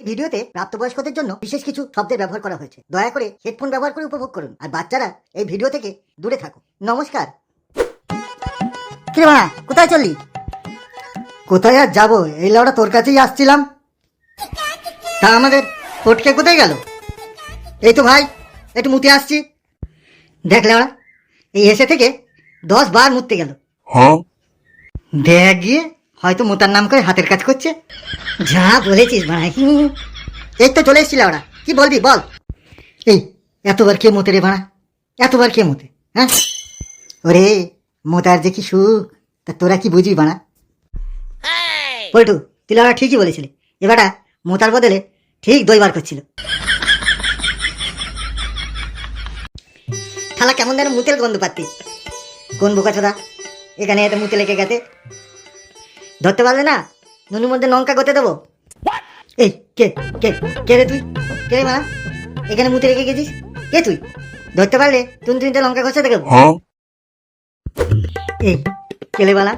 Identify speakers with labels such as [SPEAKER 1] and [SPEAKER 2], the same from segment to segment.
[SPEAKER 1] এই ভিডিওতে প্রাপ্তবয়স্কদের জন্য বিশেষ কিছু শব্দের ব্যবহার করা হয়েছে। দয়া করে হেডফোন ব্যবহার করে উপভোগ করুন আর বাচ্চারা এই ভিডিও থেকে দূরে থাকুন। নমস্কার। কিরে কোথায় চললি? কোথায় আর যাব? এই লাউটা তোর কাছেই আসছিলাম। তা আমাদের ফটকে কোথায় গেল? এই তো ভাই একটু মুতে আসছি। দেখ লাউড়া এই এসে থেকে দশ বার মুততে গেল।
[SPEAKER 2] Huh?
[SPEAKER 1] দেখ গিয়ে হয়তো মোতার নাম করে হাতের কাজ করছে। যা বলেছিস ভাই। এই তো চলে এসেছিল ওরা। কি বলবি, বল। এই, এতবার কে মতে রে ভাড়া? এতবার কে মতে হ্যাঁ? ওরে, মোতার যে কি সুখ, তা তোরা কি বুঝবি বানা পল্টু, তুই ওরা ঠিকই বলেছিলি। এবারটা মোতার বদলে ঠিক দইবার করছিল। থালা কেমন যেন মুতের গন্ধ পাচ্ছি কোন বোকা চোদা এখানে এত মুতে লেগে গেছে। ধরতে পারলে না নুনুর মধ্যে লঙ্কা করতে দেবো। এই কে কে কে রে তুই? কে রে মা? এখানে মুতে রেখে গেছিস? কে তুই? ধরতে পারলে তুই তিনটে লঙ্কা ঘষে দেবো। এই কেলে বালা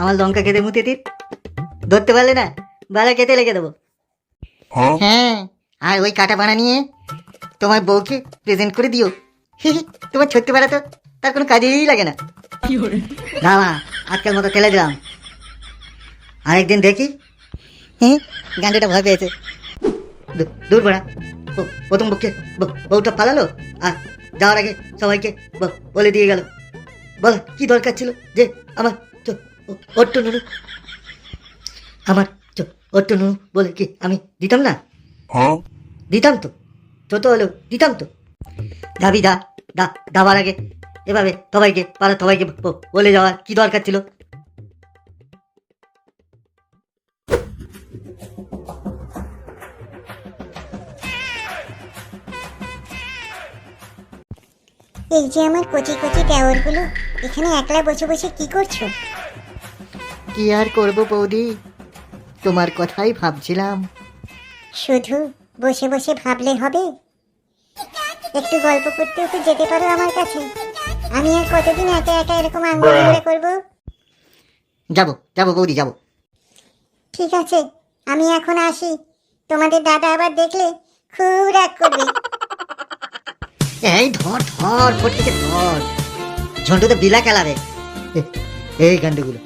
[SPEAKER 1] আমার লঙ্কা খেতে মুতে দিন। ধরতে পারলে না বালা খেতে লেগে দেবো। হ্যাঁ। আর ওই কাটা বানা নিয়ে তোমার বউকে প্রেজেন্ট করে দিও। তোমার ছোট্ট বেড়া তো তার কোনো কাজেই লাগে না। না মা আজকের মতো ফেলে দিলাম। আরেকদিন দেখি? হুম? গান্ডুটা ভয় পেয়েছে। দূর বেড়া। প্রথম বউকে বউটা পালালো? আর যাওয়ার আগে সবাইকে বলে দিয়ে গেল। বল কি দরকার ছিল? যে আমার অট্ট নুনু। আমার অট্ট নুনু বলে কি আমি দিতাম না?
[SPEAKER 2] Huh?
[SPEAKER 1] দিতাম তো। ছোট হলেও দিতাম তো। দাবি দা দা দাবার আগে। এভাবে সবাইকে পাড়া সবাইকে বলে যাওয়ার কি দরকার ছিল?
[SPEAKER 3] এই যে আমার কচি কচি টাওয়ারগুলো এখানে একলা বসে বসে কি করছ?
[SPEAKER 1] কি আর করব বৌদি? তোমার কথাই ভাবছিলাম।
[SPEAKER 3] শুধু বসে বসে ভাবলে হবে? একটু গল্প করতেও তো যেতে পারো আমার কাছে। আমি আর কতদিন একা একা এরকম আঙ্গুল ধরে করব?
[SPEAKER 1] যাব যাব বৌদি যাব।
[SPEAKER 3] ঠিক আছে আমি এখন আসি। তোমাদের দাদা আবার দেখলে খুব রাগ করবে।
[SPEAKER 1] এই ধর ধর ফটকে ধর। ঝন্টুতে বিলা খেলাবে এই গান্ডুগুলো।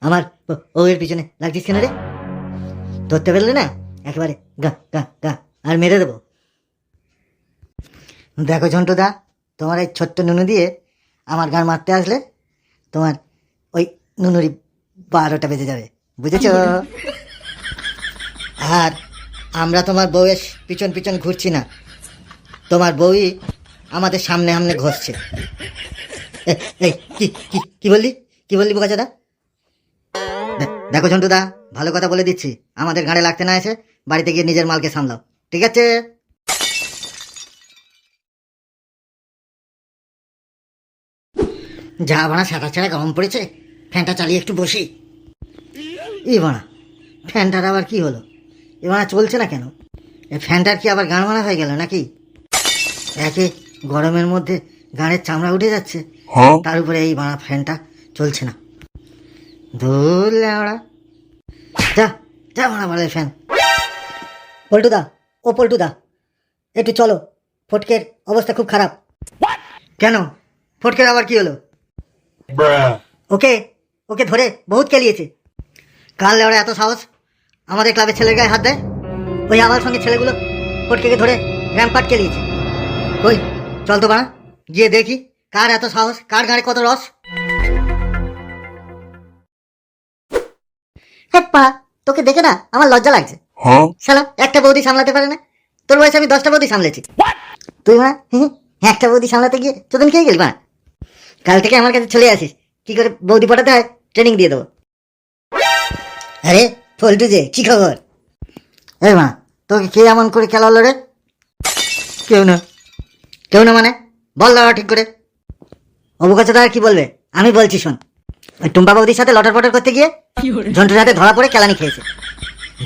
[SPEAKER 1] আমার ও- ওয়ের পিছনে লাগছিস কেন রে? ধরতে পারলে না? একেবারে গা গা গা, আর মেরে দেবো। দেখো ঝন্টুদা, তোমার এই ছোট্ট নুনু দিয়ে আমার গান মারতে আসলে তোমার ওই নুনুরি বারোটা বেজে যাবে। বুঝেছ? আর আমরা তোমার বউয়ের পিছন পিছন ঘুরছি না। তোমার বউই আমাদের সামনে সামনে ঘষছে। কি কি কি বললি? কি বললি বোকাচাদা? দে- দেখো ঝন্টুদা, ভালো কথা বলে দিচ্ছি। আমাদের গাড়ি লাগতে না এসে বাড়িতে গিয়ে নিজের মালকে সামলাও। ঠিক আছে? যা বানা, সাঁতার ছাড়া গরম পড়েছে। ফ্যানটা চালিয়ে একটু বসি। ই বানা, ফ্যানটার আবার কি হলো? এ বানা চলছে না কেন? এই ফ্যানটার কি আবার গান মারা হয়ে গেল নাকি? একে গরমের মধ্যে গানের চামড়া উঠে যাচ্ছে। তার উপরে এই বাড়া ফ্যানটা চলছে না। ধুর ল্যাওড়া। যা যা বাড়া বাড়া ফ্যান। পল্টুদা ও পল্টুদা একটু চলো। ফটকের অবস্থা খুব খারাপ। কেন? ফটকের আবার কি হলো? ওকে ওকে ধরে বহুত কেলিয়েছে। কাল লেওড়া এত সাহস? আমাদের ক্লাবের ছেলের গায়ে হাত দেয়? ওই আমার সঙ্গে ছেলেগুলো ফটকেকে ধরে র্যাম্পাট কেলিয়েছে। ওই চল তো বাড়া গিয়ে দেখি কার এত সাহস কার গাড়ি কত রস। হ্যাঁ পা তোকে দেখে না আমার লজ্জা লাগছে? শালা একটা বৌদি সামলাতে পারে না? তোর বয়সে আমি দশটা বৌদি সামলেছি। তুই মা একটা বৌদি সামলাতে গিয়ে চোদন খেয়ে গেলি মা? কাল থেকে আমার কাছে চলে আসিস। কি করে বৌদি পটাতে হয়? ট্রেনিং দিয়ে দেবো। আরে ফল্টু যে কি খবর? এই মা তোকে কে এমন করে খেলা হলো রে? কেউ না। কেউ না মানে? বল দাঁড়া ঠিক করে। অবকাশ দাদা কি বলবে? আমি বলছি শোন। ওই টুম্পা বৌদির সাথে লটার পটার করতে গিয়ে ঝন্টুর হাতে ধরা পড়ে কেলানি খেয়েছে।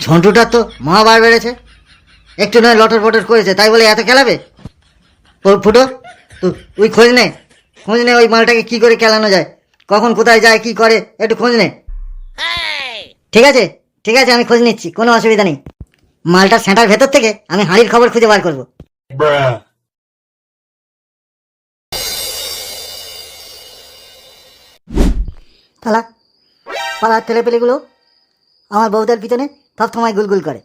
[SPEAKER 1] ঝন্টুটার তো মহাবার বেড়েছে। একটু নয় লটর পটর করেছে তাই বলে এত খেলাবে? ও ফুটো তুই ওই খোঁজ নে। খোঁজ নে ওই মালটাকে কি করে খেলানো যায়। কখন কোথায় যায় কি করে একটু খোঁজ নে। ঠিক আছে? ঠিক আছে আমি খোঁজ নিচ্ছি কোনো অসুবিধা নেই। মালটার সেন্টার ভেতর থেকে আমি হাঁড়ির খবর খুঁজে বার করব। তালা পাড়ার ছেলেপেলেগুলো আমার বউদার পিছনে সব সময় গুলগুল করে।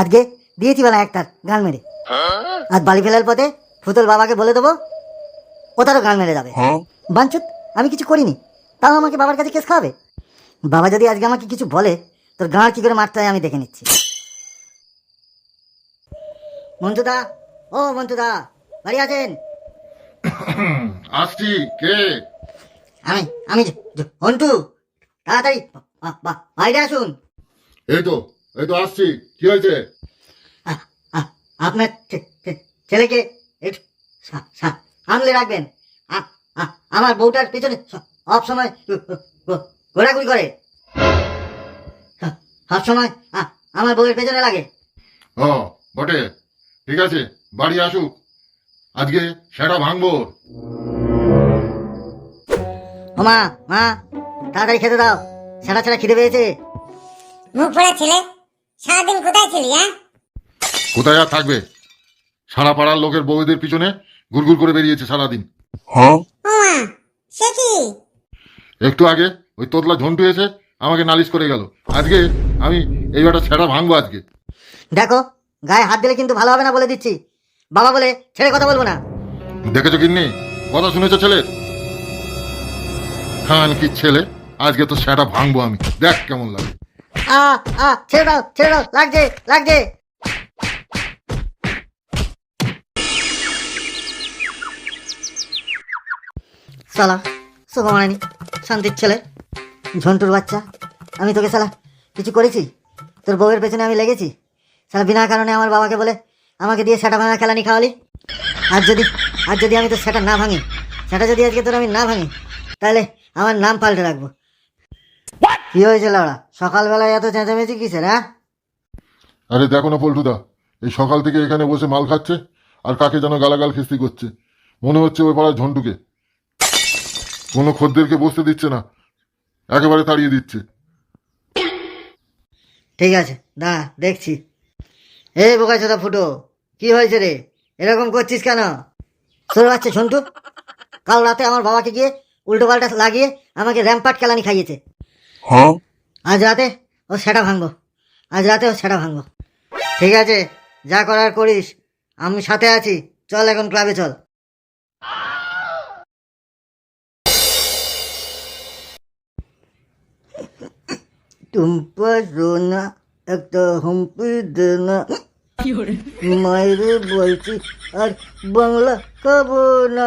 [SPEAKER 1] আজকে দিয়েছি বেলা একটার গান মেরে। আজ বাড়ি ফেলার পথে ফুতল বাবাকে বলে দেবো ও তারও গান মেরে যাবে।
[SPEAKER 2] Huh?
[SPEAKER 1] বাঞ্চুত আমি কিছু করিনি তাও আমাকে বাবার কাছে কেস খাওয়াবে? বাবা যদি আজকে আমাকে কিছু বলে তোর গাঁ কি করে মারতে হয় আমি দেখে নিচ্ছি। মন্টুদা ও মন্টুদা বাড়ি আছেন?
[SPEAKER 4] আসছি কে?
[SPEAKER 1] আমি আমি জ- তাড়াতাড়ি বাইরে আসুন।
[SPEAKER 4] এই তো এই তো আসছি। কি হয়েছে?
[SPEAKER 1] আপনার ছেলেকে একটু সামলে রাখবেন। আমার বউটার পেছনে সব সময় ঘোরাঘুরি করে। সব সময় আমার বউয়ের পেছনে লাগে।
[SPEAKER 4] ও বটে। ঠিক আছে বাড়ি আসুক। আজকে সেটা ভাঙবো।
[SPEAKER 1] ও মা মা তাড়াতাড়ি খেতে দাও। ছাড়া ছাড়া খিদে পেয়েছে।
[SPEAKER 3] মুখ পড়া ছেলে সারাদিন কোথায় ছিলি হ্যাঁ?
[SPEAKER 4] কোথায় আর থাকবে? সারা পাড়ার লোকের বউদের পিছনে গুড়গুড় করে বেরিয়েছে সারাদিন।
[SPEAKER 3] মা সে কি?
[SPEAKER 4] একটু আগে ওই তোতলা ঝন্টু এসে আমাকে নালিশ করে গেল। আজকে আমি এই বেটা ছেঁড়া ভাঙবো আজকে।
[SPEAKER 1] দেখো গায়ে হাত দিলে কিন্তু ভালো হবে না বলে দিচ্ছি। বাবা বলে ছেড়ে কথা বলব না।
[SPEAKER 4] দেখেছ কিন্নি? কথা শুনেছো ছেলের? খান কি ছেলে? আজকে তো সেটা ভাঙবো আমি। দেখ কেমন লাগে।
[SPEAKER 1] আ আ, ছেড়ে দাও ছেড়ে দাও লাগছে লাগছে। সালা সুখমারানি শান্তির ছেলে। ঝন্টুর বাচ্চা। আমি তোকে সালা, কিছু করেছি? তোর বউয়ের পেছনে আমি লেগেছি? সালা, বিনা কারণে আমার বাবাকে বলে আমাকে দিয়ে সেটা ভাঙা খেলানি খাওয়ালি? আর যদি আর যদি আমি তো সেটা না ভাঙি, সেটা যদি আজকে তোর আমি না ভাঙি, তাহলে আমার নাম পাল্টে রাখব। কি হয়েছে লাউড়া? সকালবেলায় এত চেঁচামেচি কিসের হ্যাঁ?
[SPEAKER 4] আরে দেখো না পল্টুদা এই সকাল থেকে এখানে বসে মাল খাচ্ছে আর কাকে যেন গালাগাল খিস্তি করছে। মনে হচ্ছে ওই পাড়ার ঝন্টুকে। কোনো খদ্দেরকে বসতে দিচ্ছে না একেবারে তাড়িয়ে দিচ্ছে।
[SPEAKER 1] ঠিক আছে দা দেখছি। এ বোকা চোদা ফুটো কি হয়েছে রে? এরকম করছিস কেন? তোর বাচ্চা ঝন্টু কাল রাতে আমার বাবাকে গিয়ে উল্টো পাল্টা লাগিয়ে আমাকে র্যাম্পাট কেলানি খাইয়েছে।
[SPEAKER 2] Huh?
[SPEAKER 1] আজ রাতে ও সেটা ভাঙবো। আজ রাতে ও সেটা ভাঙবো। ঠিক আছে যা করার করিস। আমি সাথে আছি। চল এখন ক্লাবে চল। টুম্পা একটা হুম্পি দে না মায়েরে বলছি আর বাংলা খাব না।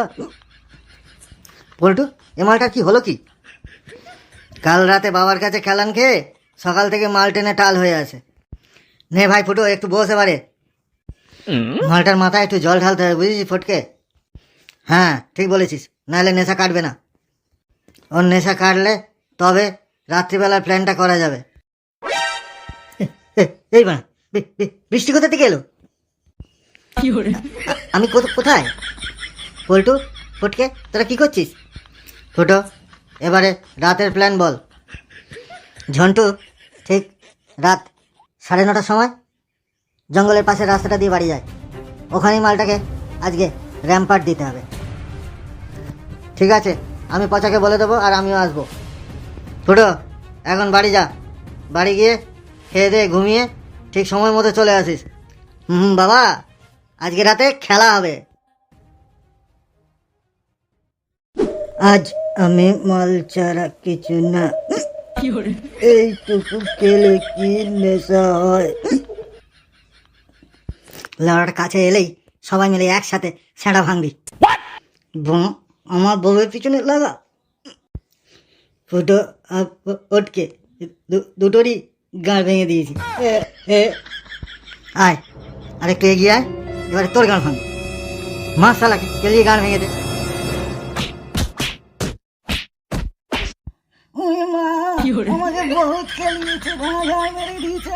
[SPEAKER 1] পল্টু এ মালটা কি হলো কি? কাল রাতে বাবার কাছে খেলান খেয়ে সকাল থেকে মাল টেনে টাল হয়ে আছে। নে ভাই ফুটো একটু বসে পারে মালটার মাথায় একটু জল ঢালতে হবে বুঝেছিস ফটকে? হ্যাঁ ঠিক বলেছিস নাহলে নেশা কাটবে না। ওর নেশা কাটলে তবে রাত্রিবেলার প্ল্যানটা করা যাবে। এই বি- বৃষ্টি কোথা থেকে এলো? আমি কোথা- কোথায়? পল্টু ফটকে তোরা কি করছিস? ফুটো এবারে রাতের প্ল্যান বল। ঝন্টু ঠিক রাত সাড়ে নটার সময় জঙ্গলের পাশে রাস্তাটা দিয়ে বাড়ি যায়। ওখানেই মালটাকে আজকে র্যাম্পার দিতে হবে। ঠিক আছে আমি পচাকে বলে দেবো আর আমিও আসব। ফুটো এখন বাড়ি যা। বাড়ি গিয়ে খেয়ে দিয়ে ঘুমিয়ে ঠিক সময় মতো চলে আসিস। হুম, বাবা আজকে রাতে খেলা হবে। আজ আমি মাল ছাড়া কিছু না। এইটুকু খেলে কি নেশা হয়? লাউড়ার কাছে এলেই সবাই মিলে একসাথে সেঁড়া ভাঙবি। আমার বউয়ের পিছনে লাগা। ফুটো ওটকে দুটোরই গাঁড় ভেঙে দিয়েছি। আয় আর একটু এগিয়ে আয়, এবারে তোর গাঁড় ভাঙ মাস সালাকে কেলিয়ে গাঁড় ভেঙে দে। আমাকে বহুত খেলিয়েছে গাঁড় মেরে দিয়েছে